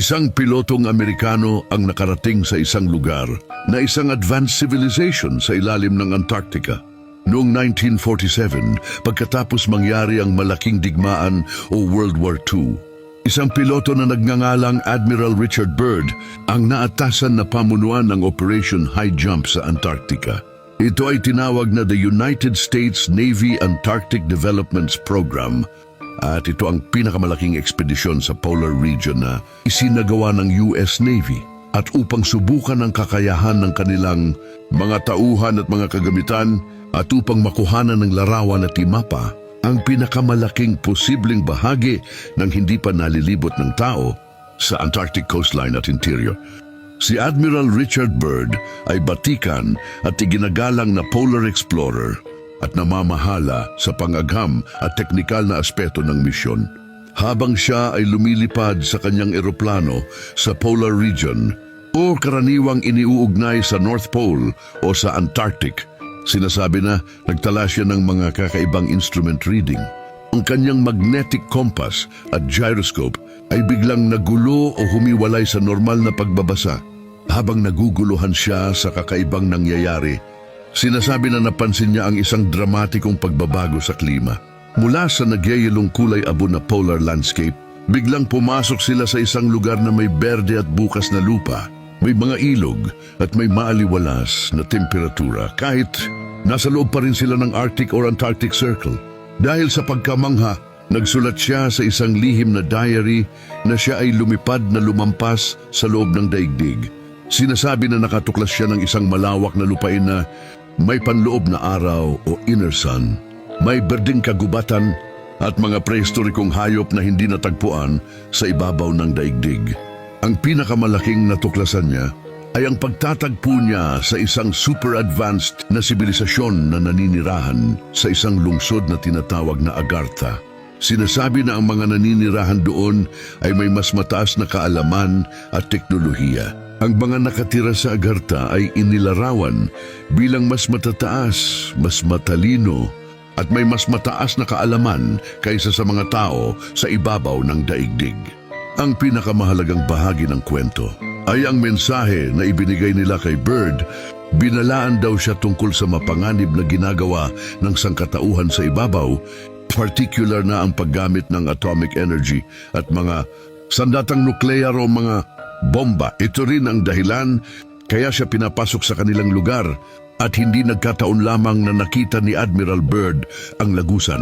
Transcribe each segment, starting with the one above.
Isang pilotong Amerikano ang nakarating sa isang lugar na isang advanced civilization sa ilalim ng Antarctica. Noong 1947, pagkatapos mangyari ang malaking digmaan o World War II, isang piloto na nagngangalang Admiral Richard Byrd ang naatasan na pamunuan ng Operation High Jump sa Antarctica. Ito ay tinawag na the United States Navy Antarctic Developments Program at ito ang pinakamalaking ekspedisyon sa polar region na isinagawa ng US Navy at upang subukan ang kakayahan ng kanilang mga tauhan at mga kagamitan at upang makuhanan ng larawan at imapa ang pinakamalaking posibleng bahagi ng hindi pa nalilibot ng tao sa Antarctic coastline at interior. Si Admiral Richard Byrd ay batikan at iginagalang na polar explorer at namamahala sa pangagham at teknikal na aspeto ng misyon. Habang siya ay lumilipad sa kanyang eroplano sa polar region o karaniwang iniuugnay sa North Pole o sa Antarctic, sinasabi na nagtala siya ng mga kakaibang instrument reading. Ang kanyang magnetic compass at gyroscope ay biglang nagulo o humiwalay sa normal na pagbabasa habang naguguluhan siya sa kakaibang nangyayari Sinasabi na napansin niya ang isang dramatikong pagbabago sa klima. Mula sa nagyayelong kulay abo na polar landscape, biglang pumasok sila sa isang lugar na may berde at bukas na lupa. May mga ilog at may maaliwalas na temperatura kahit nasa loob pa rin sila ng Arctic or Antarctic Circle. Dahil sa pagkamangha, nagsulat siya sa isang lihim na diary na siya ay lumipad na lumampas sa loob ng daigdig. Sinasabi na nakatuklas siya ng isang malawak na lupain na may panloob na araw o inner sun, may berdeng kagubatan at mga prehistorikong hayop na hindi natagpuan sa ibabaw ng daigdig. Ang pinakamalaking natuklasan niya ay ang pagtatagpo niya sa isang super advanced na sibilisasyon na naninirahan sa isang lungsod na tinatawag na Agartha. Sinasabi na ang mga naninirahan doon ay may mas mataas na kaalaman at teknolohiya. Ang mga nakatira sa Agartha ay inilarawan bilang mas matataas, mas matalino, at may mas mataas na kaalaman kaysa sa mga tao sa ibabaw ng daigdig. Ang pinakamahalagang bahagi ng kwento ay ang mensahe na ibinigay nila kay Bird. Binalaan daw siya tungkol sa mapanganib na ginagawa ng sangkatauhan sa ibabaw, particular na ang paggamit ng atomic energy at mga sandatang nuklear o mga bomba. Ito rin ang dahilan kaya siya pinapasok sa kanilang lugar at hindi nagkataon lamang na nakita ni Admiral Byrd ang lagusan.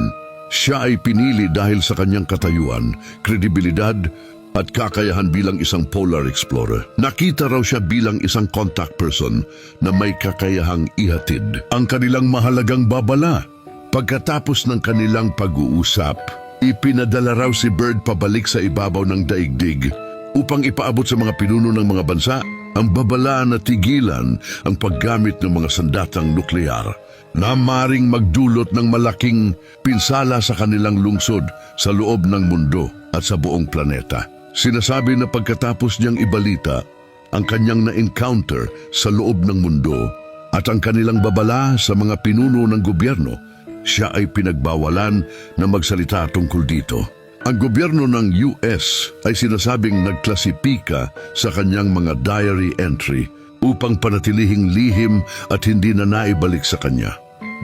Siya ay pinili dahil sa kanyang katayuan, kredibilidad at kakayahan bilang isang polar explorer. Nakita raw siya bilang isang contact person na may kakayahang ihatid ang kanilang mahalagang babala. Pagkatapos ng kanilang pag-uusap, ipinadala raw si Bird pabalik sa ibabaw ng daigdig upang ipaabot sa mga pinuno ng mga bansa ang babala na tigilan ang paggamit ng mga sandatang nuklear na maring magdulot ng malaking pinsala sa kanilang lungsod sa loob ng mundo at sa buong planeta. Sinasabi na pagkatapos niyang ibalita ang kanyang na-encounter sa loob ng mundo at ang kanilang babala sa mga pinuno ng gobyerno, siya ay pinagbawalan na magsalita tungkol dito. Ang gobyerno ng US ay sinasabing nagklasipika sa kanyang mga diary entry upang panatilihing lihim at hindi na naibalik sa kanya.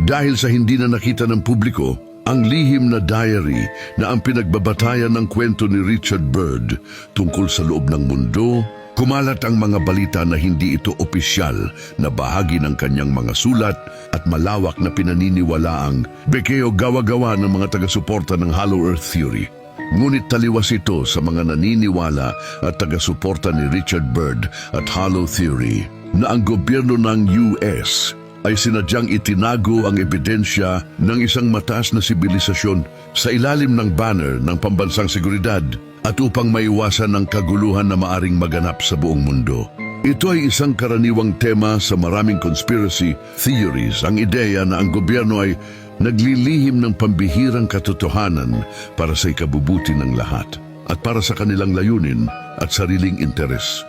Dahil sa hindi na nakita ng publiko, ang lihim na diary na ang pinagbabatayan ng kwento ni Richard Byrd tungkol sa loob ng mundo, kumalat ang mga balita na hindi ito opisyal na bahagi ng kanyang mga sulat at malawak na pinaniniwalaang bekeo gawa-gawa ng mga taga-suporta ng Hollow Earth Theory. Ngunit taliwas ito sa mga naniniwala at taga-suporta ni Richard Byrd at Hollow Theory na ang gobyerno ng US ay sinadyang itinago ang ebidensya ng isang mataas na sibilisasyon sa ilalim ng banner ng pambansang seguridad at upang maiwasan ang kaguluhan na maaring maganap sa buong mundo. Ito ay isang karaniwang tema sa maraming conspiracy theories, ang ideya na ang gobyerno ay naglilihim ng pambihirang katotohanan para sa ikabubuti ng lahat at para sa kanilang layunin at sariling interes.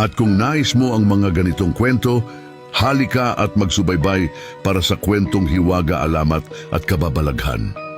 At kung nais mo ang mga ganitong kwento, halika at magsubaybay para sa kwentong hiwaga alamat at kababalaghan.